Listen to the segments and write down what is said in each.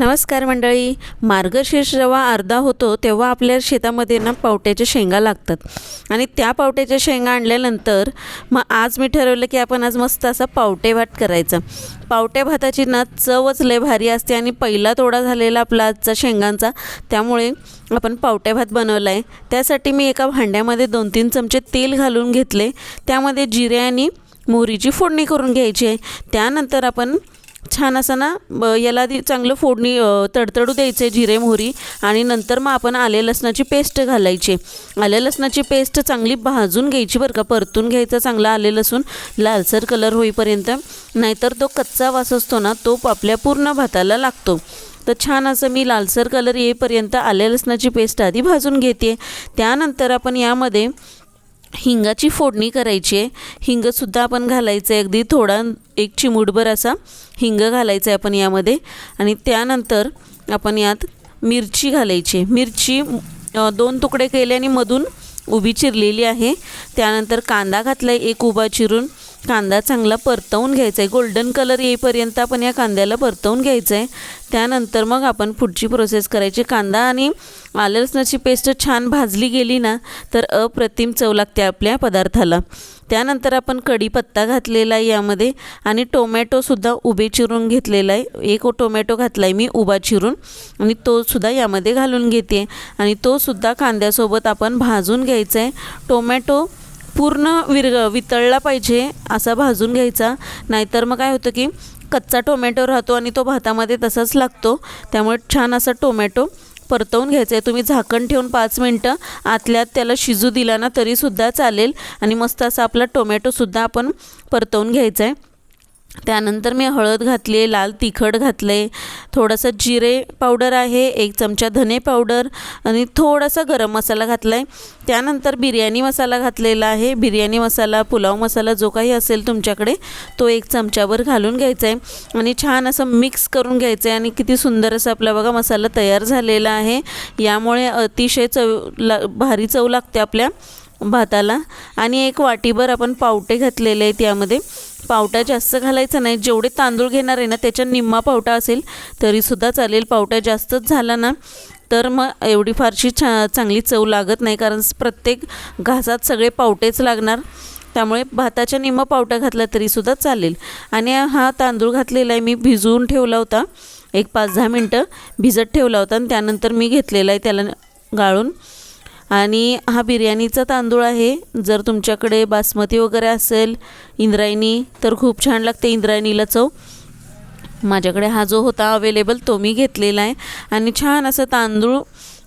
नमस्कार मंडळी. मार्गशीर्ष जेव्हा अर्धा होतो तेव्हा आपल्या शेतामध्ये ना पावट्याच्या शेंगा लागतात. आणि त्या पावट्याच्या शेंगा आणल्यानंतर मग आज मी ठरवलं की आपण आज मस्त असा पावटे भात करायचा. पावट्या भाताची ना चवच लय भारी असते आणि पहिला तोडा झालेला आपला आजचा शेंगांचा त्यामुळे आपण पावट्या भात बनवला आहे त्यासाठी मी एका भांड्यामध्ये दोन तीन चमचे तेल घालून घेतले. त्यामध्ये जिरे आणि मोहरीची फोडणी करून घ्यायची आहे. त्यानंतर आपण छान असं ना ब याला आधी चांगलं फोडणी तडतडू द्यायचे जिरे मोहरी आणि नंतर मग आपण आले लसणाची पेस्ट घालायची. आले लसणाची पेस्ट चांगली भाजून घ्यायची बरं का परतून घ्यायचं चांगलं आले लसूण लालसर कलर होईपर्यंत. नाहीतर तो कच्चा वास असतो ना तो आपल्या पूर्ण भाताला लागतो. तर छान असं मी लालसर कलर येईपर्यंत आले लसणाची पेस्ट आधी भाजून घेते. त्यानंतर आपण यामध्ये हिंगाची फोडणी करायची आहे. हिंगसुद्धा आपण घालायचं आहे. अगदी थोडा एक चिमूटभर असा हिंग घालायचा आहे आपण यामध्ये. आणि त्यानंतर आपण यात मिरची घालायची आहे. मिरची दोन तुकडे केले आणि मधून उभी चिरलेली आहे. त्यानंतर कांदा घातला आहे एक उभा चिरून. कांदा चांगला परतवून घ्यायचा आहे. गोल्डन कलर येईपर्यंत आपण या कांद्याला परतवून घ्यायचं आहे त्यानंतर मग आपण पुढची प्रोसेस करायची. कांदा आणि आलं लसणाची पेस्ट छान भाजली गेली ना तर अप्रतिम चव लागते आपल्या पदार्थाला. त्यानंतर आपण कढीपत्ता घातलेला आहे यामध्ये आणि टोमॅटोसुद्धा उभे चिरून घेतलेला आहे. एक टोमॅटो घातला आहे मी उभा चिरून आणि तोसुद्धा यामध्ये घालून घेते. आणि तोसुद्धा कांद्यासोबत आपण भाजून घ्यायचा आहे टोमॅटो पूर्ण विरग वितळला पाहिजे असा भाजून घ्यायचा. नाहीतर मग काय होतं की कच्चा टोमॅटो राहतो आणि तो भातामध्ये तसाच लागतो. त्यामुळे छान असा टोमॅटो परतवून घ्यायचं आहे. तुम्ही झाकण ठेवून पाच मिनटं आतल्यात त्याला शिजू दिला ना तरीसुद्धा चालेल. आणि मस्त असा आपला टोमॅटोसुद्धा आपण परतवून घ्यायचा आहे. त्यानंतर मी हळद घातली आहे लाल तिखट घातलं आहे थोडंसं जिरे पावडर आहे एक चमचा धने पावडर आणि थोडासा गरम मसाला घातला आहे त्यानंतर बिर्याणी मसाला घातलेला आहे. बिर्याणी मसाला पुलाव मसाला जो काही असेल तुमच्याकडे तो एक चमच्यावर घालून घ्यायचा आहे आणि छान असं मिक्स करून घ्यायचं आहे आणि किती सुंदर असं आपला बघा मसाला तयार झालेला आहे. यामुळे अतिशय चव ला भारी चव लागते आपल्या भाताला. आणि एक वाटीभर आपण पावटे घातलेले आहेत यामध्ये. पावटा जास्त घालायचा नाही. जेवढे तांदूळ घेणार आहे ना त्याच्या निम्मा पावटा असेल तरीसुद्धा चालेल. पावटा जास्तच झाला ना तर मग एवढी फारशी छा चांगली चव लागत नाही. कारण प्रत्येक घासात सगळे पावटेच लागणार. त्यामुळे भाताच्या निम्मा पावटा घातला तरीसुद्धा चालेल. आणि हा तांदूळ घातलेला आहे. मी भिजवून ठेवला होता. एक पाच दहा मिनटं भिजत ठेवला होता. आणि त्यानंतर मी घेतलेला आहे. त्याला गाळून आणि हा बिर्याणीचा तांदूळ आहे. जर तुमच्याकडे बासमती वगैरे असेल इंद्रायणी तर खूप छान लागते इंद्रायणीला चव. माझ्याकडे हा जो होता अवेलेबल तो मी घेतलेला आहे. आणि छान असं तांदूळ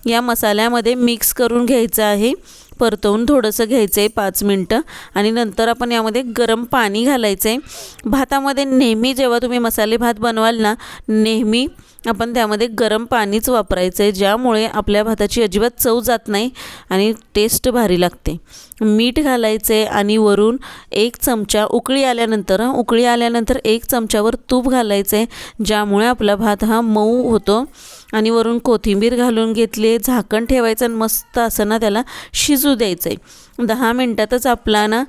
या मसाल्यामध्ये मिक्स करून घ्यायचं आहे. परतवून थोडंसं घ्यायचं आहे पाच मिनटं. आणि नंतर आपण यामध्ये गरम पाणी घालायचं आहे भातामध्ये नेहमी जेव्हा तुम्ही मसाले भात बनवाल ना नेहमी आपण त्यामध्ये गरम पाणीच वापरायचं आहे ज्यामुळे आपल्या भाताची अजिबात चव जात नाही आणि टेस्ट भारी लागते. मीठ घालायचं आहे आणि वरून एक चमचा उकळी आल्यानंतर उकळी आल्यानंतर एक चमच्यावर तूप घालायचं आहे ज्यामुळे आपला भात हा मऊ होतो. आणि वरून कोथिंबीर घालून घेतली झाकण ठेवायचं आणि मस्त असं ना त्याला शिजू द्यायचं आहे दहा मिनटातच आपला ना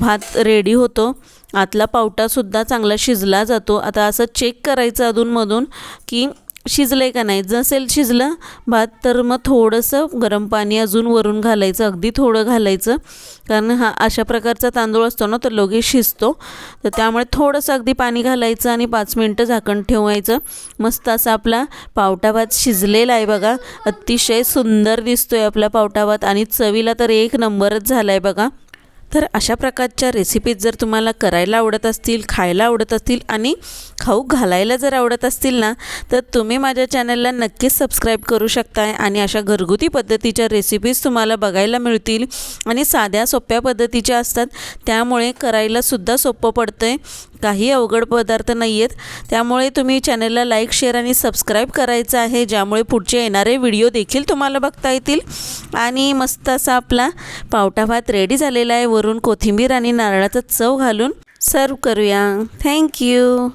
भात रेडी होतो. आतला पावटासुद्धा चांगला शिजला जातो. आता असं चेक करायचं अधूनमधून की शिजलं आहे का नाही? जसेल शिजलं भात तर मग थोडंसं गरम पाणी अजून वरून घालायचं अगदी थोडं घालायचं. कारण हा अशा प्रकारचा तांदूळ असतो ना तर लगेच शिजतो. तर त्यामुळे थोडंसं अगदी पाणी घालायचं आणि पाच मिनटं झाकण ठेवायचं. मस्त असा आपला पावटा भात शिजलेला आहे बघा. अतिशय सुंदर दिसतो आहे आपला पावटा भात आणि चवीला तर एक नंबरच झाला आहे बघा. तर अशा प्रकारच्या रेसिपीज जर तुम्हाला करायला आवडत असतील खायला आवडत असतील आणि खाऊ घालायला जर आवडत असतील ना तर तुम्ही माझ्या चॅनलला नक्कीच सबस्क्राईब करू शकताय आणि अशा घरगुती पद्धतीच्या रेसिपीज तुम्हाला बघायला मिळतील आणि साध्या सोप्या पद्धतीच्या असतात. त्यामुळे करायलासुद्धा सोपं पडतं आहे काही अवघड पदार्थ नाही आहेत त्यामुळे तुम्ही चॅनलला लाईक शेअर आणि सबस्क्राईब करायचं आहे ज्यामुळे पुढचे येणारे व्हिडिओ देखील तुम्हाला बघता येतील. आणि मस्त असा आपला पावटा भात रेडी झालेला आहे. वरून कोथिंबीर आणि नारळाचा चव घालून सर्व करूया. थँक्यू